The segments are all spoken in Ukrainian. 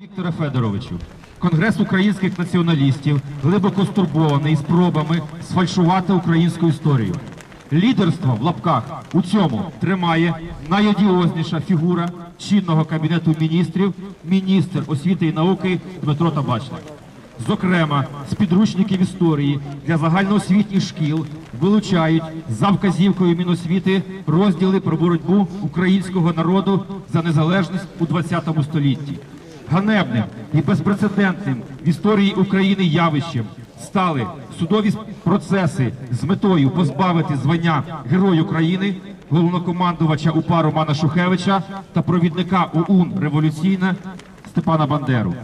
Вікторе Федоровичу, Конгрес українських націоналістів глибоко стурбований спробами сфальшувати українську історію. Лідерство в лапках у цьому тримає найодіозніша фігура чинного кабінету міністрів, міністр освіти і науки Дмитро Табачник. Зокрема, з підручників історії для загальноосвітніх шкіл вилучають за вказівкою Міносвіти розділи про боротьбу українського народу за незалежність у ХХ столітті. Ганебним і безпрецедентним в історії України явищем стали судові процеси з метою позбавити звання Герой України головнокомандувача УПА Романа Шухевича та провідника ОУН революційна Степана Бандеру.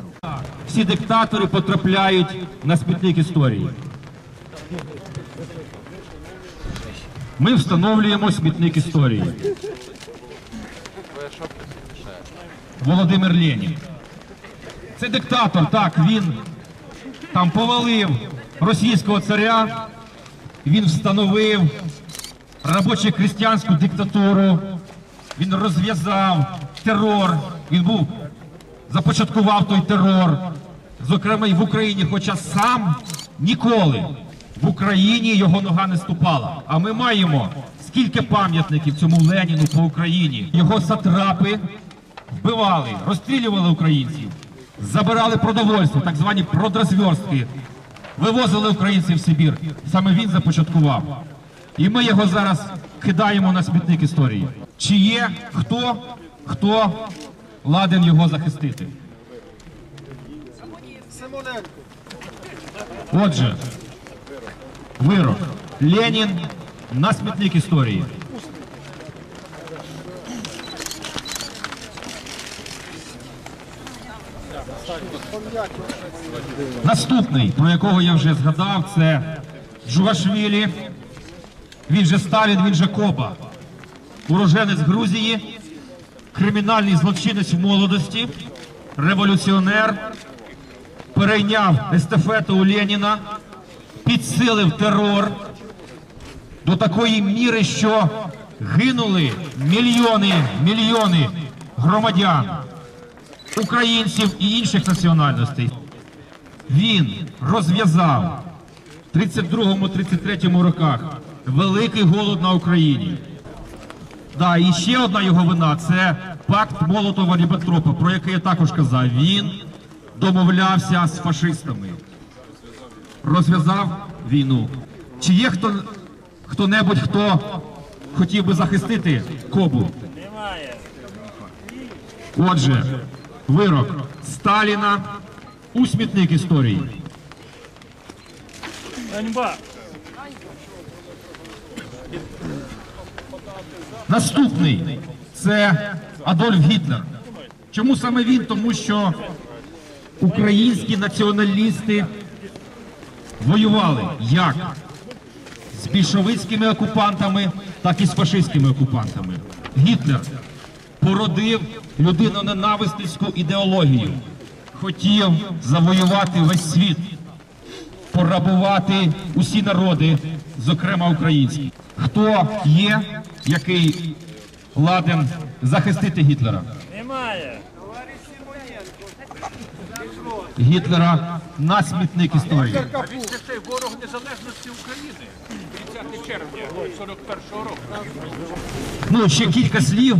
Всі диктатори потрапляють на смітник історії. Ми встановлюємо смітник історії. Володимир Ленін. Це диктатор, так, він там повалив російського царя, він встановив робоче-крістянську диктатуру, він розв'язав терор, він був започаткував той терор, зокрема і в Україні, хоча сам ніколи в Україні його нога не ступала. А ми маємо скільки пам'ятників цьому Леніну по Україні. Його сатрапи вбивали, розстрілювали українців, забирали продовольство, так звані продразверстки, вивозили українців в Сибір. Саме він започаткував. І ми його зараз кидаємо на смітник історії. Чи є хто, хто ладен його захистити? Отже, вирок. Ленін на смітник історії. Наступний, про якого я вже згадав, це Джугашвілі. Він же Сталін, він же Коба. Уроженець Грузії, кримінальний злочинець в молодості, революціонер, перейняв естафету у Леніна, підсилив терор до такої міри, що гинули мільйони, мільйони громадян, українців і інших національностей. Він розв'язав в 32-33 роках великий голод на Україні. Да, і ще одна його вина це пакт Молотова Ріббентропа, про який я також казав. Він домовлявся з фашистами, розв'язав війну. Чи є хто хто-небудь, хто хотів би захистити Кобу? Немає. Отже, вирок Сталіна у смітник історії. Ганьба. Наступний це Адольф Гітлер. Чому саме він? Тому що українські націоналісти воювали як з більшовицькими окупантами, так і з фашистськими окупантами. Гітлер породив людиноненависницьку ідеологію, хотів завоювати весь світ, порабувати усі народи, зокрема українські. Хто є, який ладен захистити Гітлера? Немає. Гітлера на смітник історії. А він це цей ворог незалежності України. 30 червня 41 року. Ну, ще кілька слів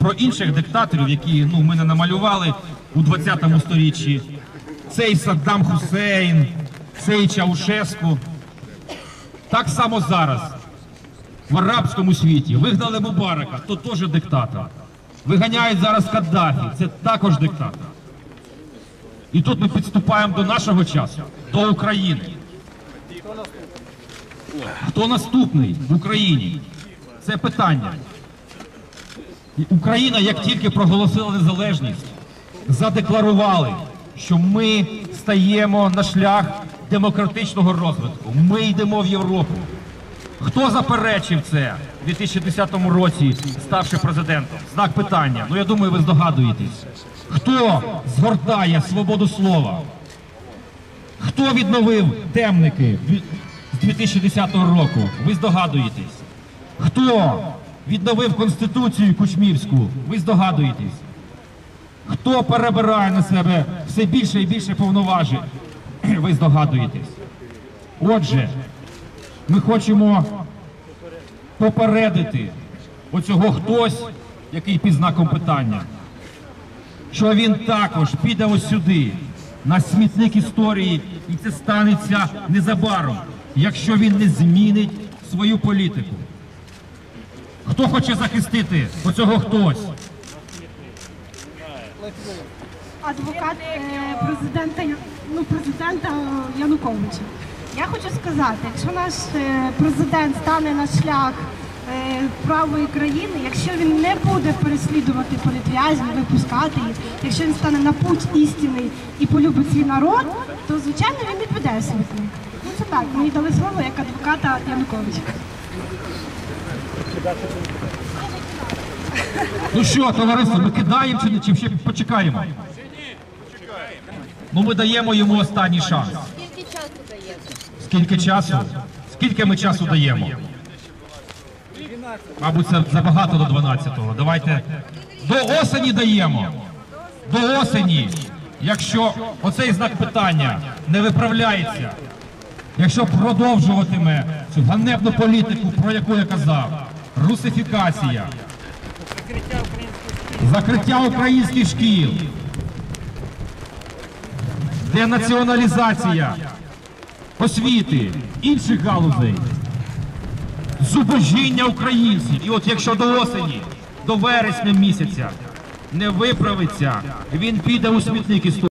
про інших диктаторів, які ну, ми не намалювали у 20 сторіччі. Цей Саддам Хусейн, цей Чаушеску. Так само зараз в арабському світі вигнали Мубарака, то теж диктатор. Виганяють зараз Каддафі, це також диктатор. І тут ми підступаємо до нашого часу, до України. Хто наступний в Україні? Це питання. Україна, як тільки проголосила незалежність, задекларували, що ми стаємо на шлях демократичного розвитку. Ми йдемо в Європу. Хто заперечив це у 2010 році, ставши президентом? Знак питання. Ну я думаю, ви здогадуєтесь. Хто згортає свободу слова? Хто відновив темники з 2010 року? Ви здогадуєтесь. Хто відновив Конституцію Кучмівську? Ви здогадуєтесь. Хто перебирає на себе все більше і більше повноважень? Ви здогадуєтесь. Отже, ми хочемо попередити оцього хтось, який під знаком питання, що він також піде ось сюди, на смітник історії, і це станеться незабаром, якщо він не змінить свою політику. Хто хоче захистити оцього хтось? адвокат е, президента ну, президента Януковича. Я хочу сказати, якщо наш е, президент стане на шлях е, правої країни, якщо він не буде переслідувати політв'язнів, випускати їх, якщо він стане на путь істини і полюбить свій народ, то звичайно він відведе смітник. Ну це так, мені дали слово як адвоката Януковича. Ну що, товариство, ми кидаємо чи, чи ще почекаємо? Ну ми даємо йому останній шанс. Скільки часу даєте? Скільки часу? Скільки ми часу даємо? Мабуть, це забагато до 12-го. Давайте до осені даємо. До осені. Якщо оцей знак питання не виправляється, якщо продовжуватиме цю ганебну політику, про яку я казав, русифікація, закриття українських шкіл, денаціоналізація. Освіти, інших галузей, зубожіння українців. І от якщо до осені, до вересня місяця не виправиться, він піде у смітник історії.